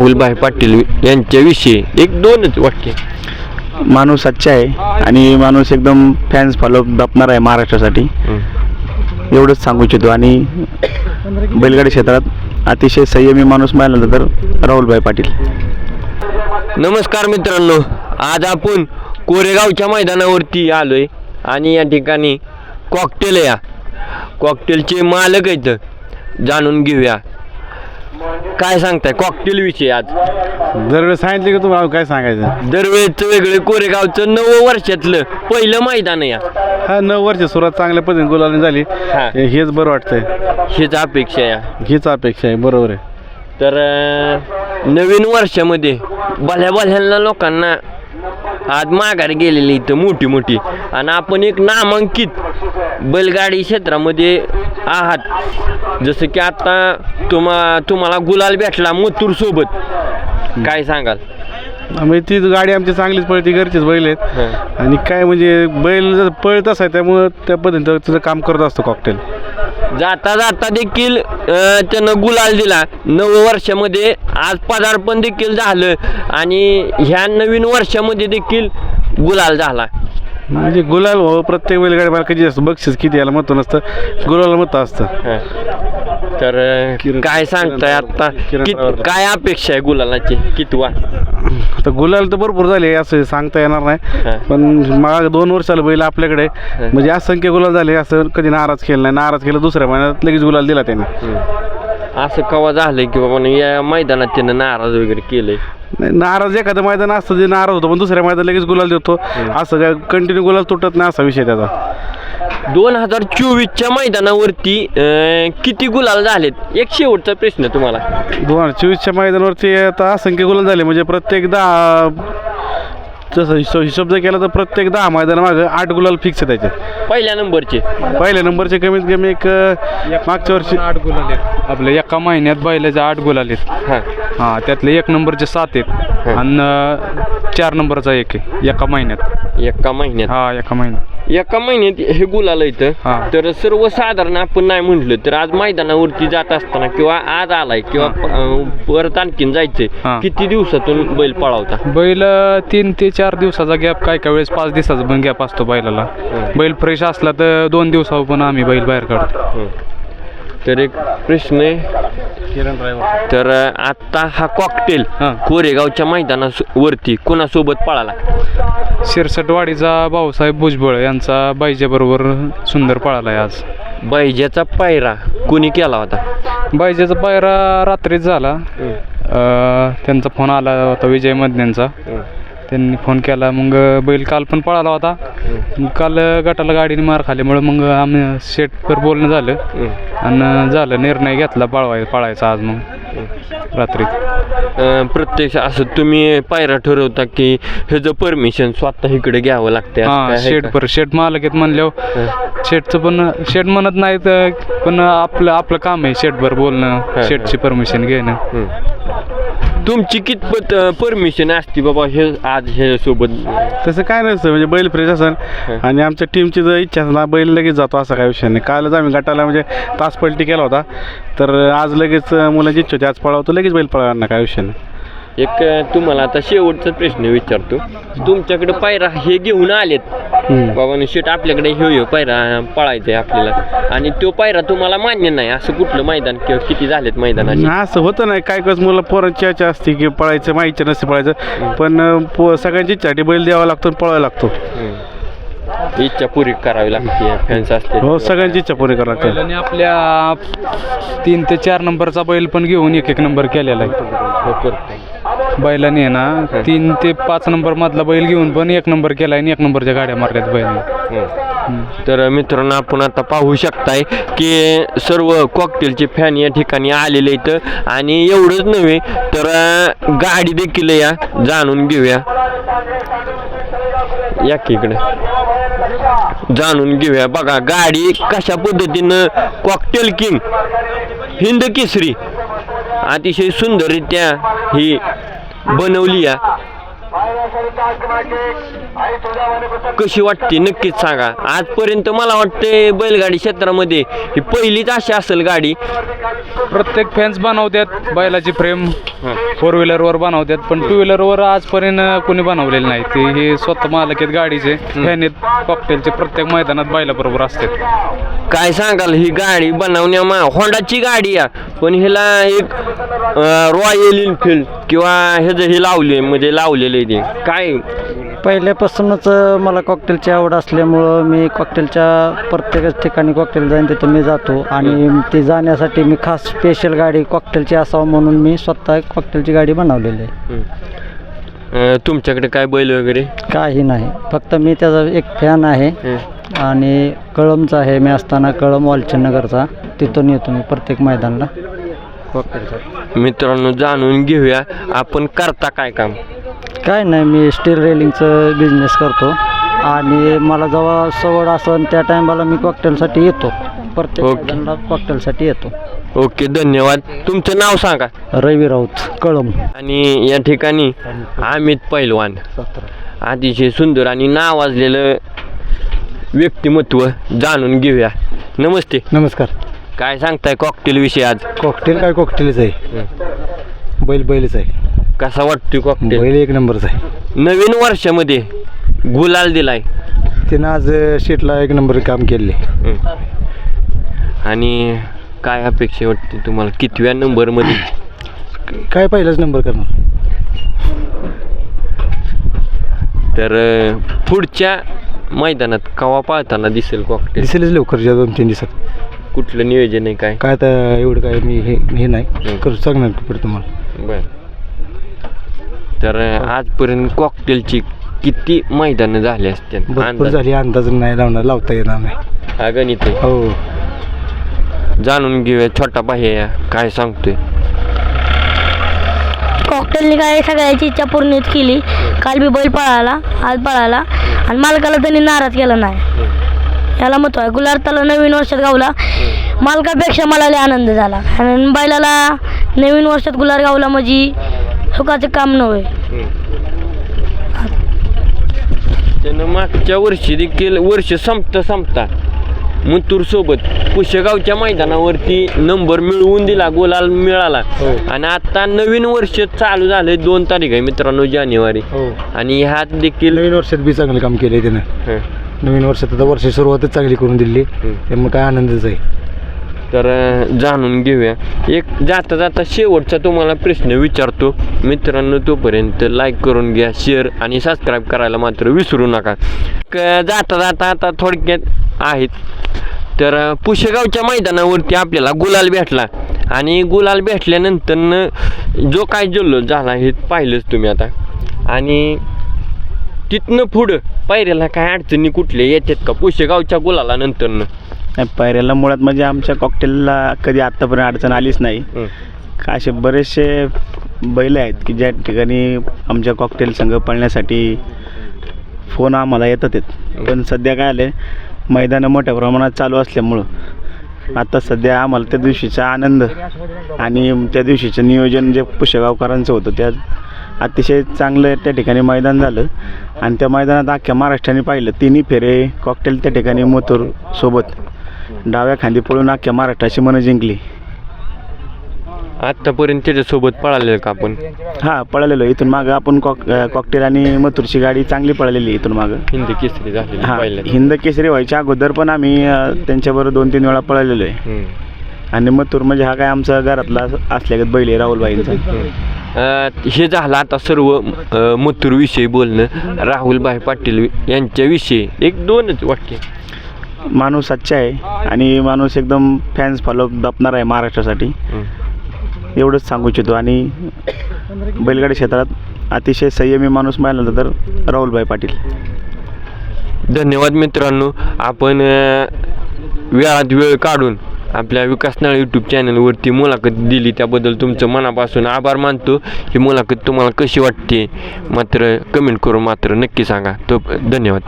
राहुलभाई पाटील यांच्याविषयी एक दोनच वाक्य. माणूस सच्चा आहे आणि माणूस एकदम फॅन्स फॉलो जपणार आहे महाराष्ट्रासाठी. एवढंच सांगू इच्छितो. आणि बैलगाडी क्षेत्रात अतिशय संयमी माणूस मिळाला तर राहुलभाई पाटील. नमस्कार मित्रांनो आज आपण कोरेगावच्या मैदानावरती आलोय आणि या ठिकाणी कॉकटेल या. कॉकटेलचे मालक आहेत जाणून घेऊया. काय सांगताय? कॉकटेल विषयी आज. दरवेळेस सांगितले की तुम्हाला? काय सांगायचं? दरवेळेचं वेगळं कोरेगावचं नवं वर्षातलं पहिलं मैदान या. हा नऊ वर्ष सुरुवात चांगल्या पद्धतीने गुलाबी झाली. हे- हेच बरं वाटतंय. हीच अपेक्षा या. हीच अपेक्षा आहे बरोबर आहे. तर अं, नवीन वर्षामध्ये भल्या भल्यांना लोकांना आज माघार गेलेली इथं मोठी मोठी. आणि आपण एक नामांकित बैलगाडी क्षेत्रामध्ये आहात. जसं की आता तुम्हा तुम्हाला गुलाल भेटला मथुर सोबत. काय सांगाल? म्हणजे ती गाडी आमची चांगलीच पळती घरचीच बैल आहेत. आणि काय म्हणजे बैल जर पळत आहे त्यामुळं त्या पद्धतीनं तिचं काम करत असतो कॉकटेल जाता जाता देखील त्यानं गुलाल दिला. नव वर्षामध्ये आज पदार्पण देखील झालं आणि ह्या नवीन वर्षामध्ये देखील गुलाल झाला. म्हणजे गुलाल हो प्रत्येक बैलगाडी मालकाची असतं बक्षीस किती याला महत्त्व नसतं. गुलाला महत्त्व असतं. तर किरण- काय सांगताय आता? किरण कित-. काय अपेक्षा आहे गुलालाची? कितवा? आता गुलाल तर भरपूर झाले असं सांगता येणार हा. नाही पण माग दोन वर्षाला बैल आपल्याकडे. म्हणजे असंख्य गुलाल झाले असं कधी नाराज केलं नाही. नाराज केलं दुसऱ्या महिन्यात लगेच गुलाल दिला त्याने. असं कवा झालंय की बाबा या मैदानात त्यानं नाराज वगैरे केलंय? नाही, नाराज एखादं मैदान असतं जे नाराज होतो पण दुसऱ्या मैदान लगेच गुलाल देतो. असं काय कंटिन्यू गुलाल तुटत नाही असा विषय त्याचा. दोन हजार चोवीसच्या मैदानावरती अं, किती गुलाल झालेत? एक शेवटचा प्रश्न तुम्हाला. दोन हजार चोवीसच्या मैदानावरती आता असंख्य गुलाल झाले म्हणजे प्रत्येक दहा जसं हिशोब हिशोब जर केला तर प्रत्येक दहा मैदानामागं आठ गुलाल फिक्स आहे त्याचे. पहिल्या नंबरचे. पहिल्या नंबरचे कमीत कमी एक अं, मागच्या वर्षी आठ गुलाल आहेत. आपल्या एका महिन्यात बैलाचे आठ गुलाल आहेत. हां. हा त्यातले एक नंबरचे सात आहेत. आणि अं, चार नंबरचा एक आहे एका महिन्यात. एका महिन्यात. हा एका महिन्यात. एका महिन्यात हे गुलाल इथं. हा. तर सर्वसाधारण आपण नाही म्हटलं तर आज मैदानावरती जात असताना किंवा आज आलाय किंवा अं, परत आणखीन जायचंय हा. किती दिवसातून बैल पळावता? बैल अं, तीन ते चार दिवसाचा गॅप काय काय वेळेस पाच दिवसाचा पण गॅप असतो बैलाला. बैल फ्रेश असला तर दोन दिवसावर पण आम्ही बैल बाहेर काढतो. तर एक प्रश्न आहे किरण ड्रायव्हर. तर अं, आत्ता हा कॉकटेल हा. कोरेगावच्या मैदानावरती कोणासोबत पळाला? शिरसटवाडीचा भाऊसाहेब भुजबळ यांचा बाईजाबरोबर सुंदर पळाला आहे आज. बैजाचा पायरा कोणी केला होता? बाईजाचा पायरा रात्रीच झाला. अं, त्यांचा फोन आला होता विजय मदन्यांचा त्यांनी फोन केला. मग बैल काल पण पळाला होता. काल गटाला गाडीने मार खाल्यामुळं मग आम्ही शेटवर बोलणं झालं. आणि झालं. निर्णय घेतला पळवाय पळायचा आज मग. रात्री. प्रत्यक्ष असं तुम्ही पायरा ठरवता की ह्याचं परमिशन स्वतः इकडे घ्यावं लागते हां शेट? पर शेट मालक आहेत म्हणल्यावर शेटचं पण शेट म्हणत नाही तर पण आपलं आपलं काम आहे शेटभर बोलणं शेटची परमिशन घेणं. तुमची कितपत परमिशन असते बाबा हे आज हे सोबत तसं काय नसतं म्हणजे बैल फ्रेश असेल आणि आमच्या टीमची जर इच्छा असेल ना बैल लगेच जातो असा काही विषय नाही. कालच आम्ही गटाला म्हणजे तास पलटी केला होता. तर आज लगेच मुलांची इच्छा होती आज पळावतो लगेच बैल पळणार काय विषय नाही. एक तुम्हाला आता शेवटचा प्रश्न विचारतो. तुमच्याकडे पायरा हे घेऊन आलेत. बाबा शेट आपल्याकडे हे हे पायरा पळायचंय आपल्याला. आणि तो पायरा तुम्हाला मान्य नाही. असं कुठलं मैदान किंवा किती झालेत मैदानाचे? असं होतं नाही. काय कसं मुलं पोरांची इच्छा असते की पळायचं माहिती नसते पळायचं. पण पो सगळ्यांची इच्छा बैल द्यावा लागतो आणि पळायला लागतो. हं. इच्छा पुरी करावी लागते फॅन्स असते हो सगळ्यांची इच्छा पुरी करावी लागते. बैलाने आपल्या तीन ते चार नंबरचा बैल पण घेऊन एक एक नंबर केलेला आहे. हो. बैलाने आहे ना तीन ते पाच नंबर मधला बैल घेऊन पण एक नंबर केला आणि एक नंबरच्या गाड्या मारल्यात बैलाने. हं. तर मित्रांनो आपण आता पाहू शकताय की सर्व कॉकटेलचे फॅन या ठिकाणी आलेले आहेत. आणि एवढंच नव्हे तर गाडी देखील या जाणून घेऊया. या की इकडे. जाणून घेऊया. बघा गाडी कशा पद्धतीनं कॉकटेल किंग हिंद केसरी अतिशय सुंदररित्या ही बनवली या कशी वाटते? नक्कीच सांगा. आजपर्यंत मला वाटते बैलगाडी क्षेत्रामध्ये ही पहिलीच अशी असेल गाडी. प्रत्येक फॅन्स बनवतात बैलाची फ्रेम फोर व्हीलरवर बनवतात पण टू व्हीलरवर आजपर्यंत कोणी बनवलेलं नाही. ते हे स्वतः मालक आहेत गाडीचे फॅन आहेत कॉकटेलचे प्रत्येक मैदानात बैलाबरोबर असतात काय सांगाल ही गाडी बनवण्यामा होंडाची गाडी आहे पण ह्याला एक रॉयल एनफिल्ड किंवा ह्याचं हे लावले म्हणजे लावलेलं ते. काय? पहिल्यापासूनच मला कॉकटेलची आवड असल्यामुळं मी कॉकटेलच्या प्रत्येकच ठिकाणी कॉकटेल जाईन तिथं मी जातो. आणि ती जाण्यासाठी मी खास स्पेशल गाडी कॉकटेलची असावं म्हणून मी स्वतः कॉकटेलची गाडी बनवलेली आहे. अं, तुमच्याकडे काय बैल वगैरे? काही नाही. फक्त मी त्याचा एक फॅन आहे. आणि कळमचा आहे. मी असताना कळम वालचंदनगरचा. तिथून येतो मी प्रत्येक मैदानला. मित्रांनो जाणून घेऊया आपण करता काय काम? काय नाही मी स्टील रेलिंगचं बिझनेस करतो. आणि मला जेव्हा सवड असेल त्या टायमाला मी कॉकटेलसाठी येतो. प्रत्येक ओके. मैदानाला कॉकटेलसाठी येतो. ओके धन्यवाद. तुमचं नाव सांगा. रवी राऊत कळम आणि या ठिकाणी अमित पैलवान. अतिशय सुंदर आणि नावाजलेलं व्यक्तिमत्व जाणून घेऊया. नमस्ते. नमस्कार. काय सांगताय कॉकटेल विषयी आज? कॉकटेल काय कॉकटेलच आहे. बैल बैलच आहे. कसा वाटतोय कॉकटेल बैल एक नंबरच आहे. नवीन वर्षामध्ये गुलाल दिलाय. तिनं आज शेटला एक नंबर काम केले. आणि काय अपेक्षा वाटते तुम्हाला? कितव्या नंबरमध्ये? काय पहिलाच नंबर करणार? तर अं, पुढच्या मैदानात कवा पाळताना दिसेल कॉकटेल दिसेलच लवकर या दोन तीन दिवसात. कुठलं नियोजन आहे काय? काय तर एवढं काय मी हे हे नाही. करू सांगणार पुढे तुम्हाला. बर. तर आजपर्यंत कॉकटेलची किती मैदानं झाली असतील? भरपूर अंदाज? झाली अंदाज नाही लावणार लावता येणार नाही. हा गणित आहे. हो. जाणून घेऊया छोटा पाह्या काय सांगतोय? कॉकटेलने काय सगळ्याची इच्छा पूर्ण केली. काल बी बैल पळाला आज पळाला. आणि मालकाला त्यांनी नाराज केला नाही. याला महत्त्व आहे गुलारताला नवीन वर्षात गावला. मालकापेक्षा मला लय आनंद झाला. आणि बैलाला नवीन वर्षात गुलार गावला म्हणजे सुखाचं काम नव्हे. त्यानं मागच्या वर्षी देखील वर्ष संपता संपता मुतूर सोबत पुशेगावच्या मैदानावरती नंबर मिळवून दिला गोलाल मिळाला. आणि आता नवीन वर्ष चालू झालंय दोन तारीख आहे मित्रांनो जानेवारी. हो. आणि ह्यात देखील नवीन वर्षात बी चांगलं काम केलं त्यानं. हं, नवीन वर्षात आता वर्ष सुरुवातच चांगली करून दिली. हं. त्यामुळे काय आनंदच आहे. तर जाणून घेऊया. एक जाता जाता शेवटचा तुम्हाला प्रश्न विचारतो. मित्रांनो तोपर्यंत लाईक करून घ्या शेअर आणि सबस्क्राईब करायला मात्र विसरू नका. क- जाता जाता आता थोडक्यात आहेत. तर पुशेगावच्या मैदानावरती आपल्याला गुलाल भेटला. आणि गुलाल भेटल्यानंतर जो काय जल्लोष झाला हे पाहिलंच तुम्ही आता. आणि तिथनं पुढं पायऱ्याला काय अडचणी कुठल्या येतात का? पुशेगावच्या गुलाला नंतरनं नाही, पायऱ्याला मुळात म्हणजे आमच्या कॉकटेलला कधी आत्तापर्यंत अडचण आलीच नाही. का असे बरेचसे बैल आहेत की ज्या ठिकाणी आमच्या कॉकटेल संघ पळण्यासाठी फोन आम्हाला येतात आहेत. पण सध्या काय आलं आहे मैदानं मोठ्या प्रमाणात चालू असल्यामुळं आता सध्या आम्हाला त्या दिवशीचा आनंद आणि त्या दिवशीचं नियोजन जे पुष्यगावकरांचं होतं त्या अतिशय चांगलं त्या ठिकाणी मैदान झालं आणि त्या मैदानात अख्ख्या महाराष्ट्राने पाहिलं. तिन्ही फेरे कॉकटेल त्या ठिकाणी मोतूर सोबत. डाव्या खांदी पळून अख्ख्या महाराष्ट्राची मनं जिंकली. आतापर्यंत त्याच्यासोबत पळालेलं का आपण? हां पळालेलो. इथून मागं आपण कॉक कॉकटेल आणि मथुरची गाडी चांगली पळालेली इथून मागं. हिंदी केसरी झालेली हां हिंद केसरी व्हायच्या अगोदर पण आम्ही अं, त्यांच्याबरोबर दोन तीन वेळा पळालेलो आहे. हम्म. आणि मथुर म्हणजे हा काय आमचा घरातला असल्यागत बैल आहे राहुलबाईंचा. अं, हे झालं आता सर्व अं, मथुर विषयी बोलणं. राहुलभाई पाटील यांच्याविषयी एक दोनच वाक्य. माणूस सच्चा आहे आणि माणूस एकदम फॅन्स फॉलो दपणार आहे महाराष्ट्रासाठी. एवढंच सांगू इच्छितो आणि बैलगाडी क्षेत्रात अतिशय संयमी माणूस पाहिला तर राहुलभाई पाटील. धन्यवाद मित्रांनो. आपण वेळात वेळ काढून आपल्या विकासनाळ यूट्यूब चॅनलवरती मुलाखत दिली त्याबद्दल तुमचं मनापासून आभार मानतो. ही मुलाखत तुम्हाला कशी वाटते मात्र कमेंट करून मात्र नक्की सांगा. तो धन्यवाद.